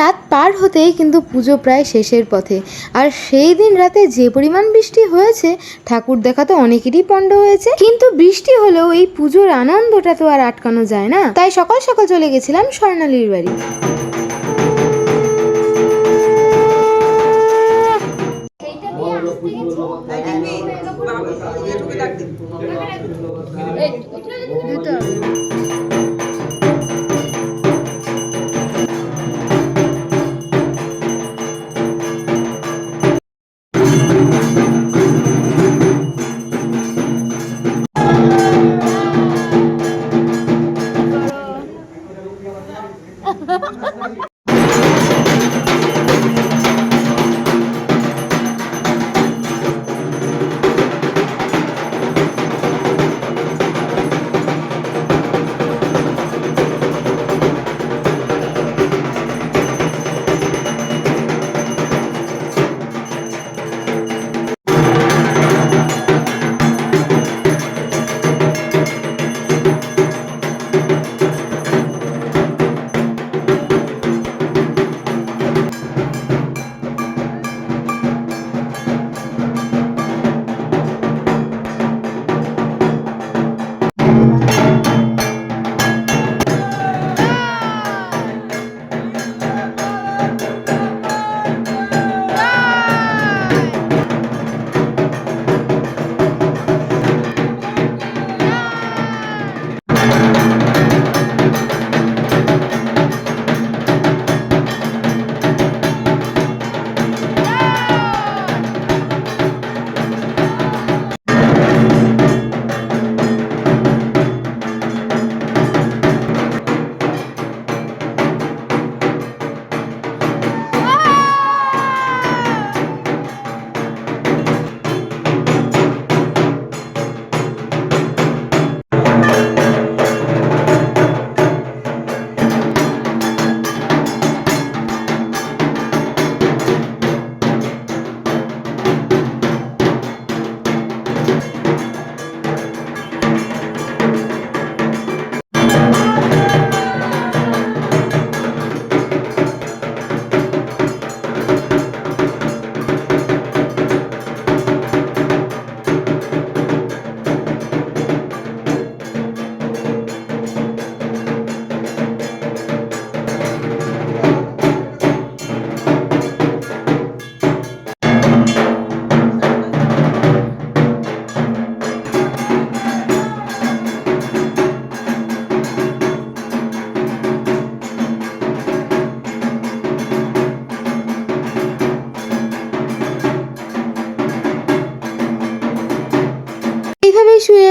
রাত পার হতেই কিন্তু পুজো প্রায় শেষের পথে। আর সেই দিন রাতে যে পরিমাণ বৃষ্টি হয়েছে ঠাকুর দেখা তো অনেকেরই পণ্ড হয়েছে। কিন্তু বৃষ্টি হলেও এই পুজোর আনন্দটা তো আর আটকানো যায় না। তাই সকাল সকাল চলে গেছিলাম স্বর্ণালীর বাড়ি।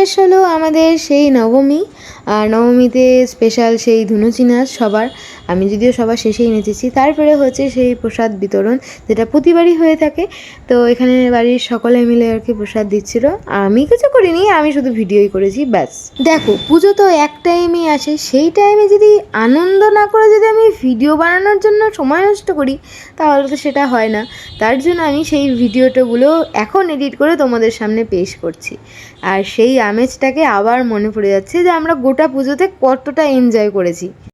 শেষ হলো আমাদের সেই নবমী। আর নবমীতে স্পেশাল সেই ধুনুচি নাচ সবার। আমি যদিও সবার শেষেই নেচেছি। তারপরে হচ্ছে সেই প্রসাদ বিতরণ, যেটা প্রতিবারই হয়ে থাকে। তো এখানে বাড়ির সকলে মিলে আর কি প্রসাদ দিচ্ছিল। আমি কিছু করিনি, আমি শুধু ভিডিওই করেছি, ব্যাস। দেখো, পুজো তো এক টাইমেই আসে। সেই টাইমে যদি আনন্দ না করে যদি আমি ভিডিও বানানোর জন্য সময় নষ্ট করি, তাহলে তো সেটা হয় না। তার জন্য আমি সেই ভিডিওটাগুলো এখন এডিট করে তোমাদের সামনে পেশ করছি। আর সেই আমেজটাকে আবার মনে পড়ে যাচ্ছে যে আমরা গোটা পুজোতে কতটা এনজয় করেছি।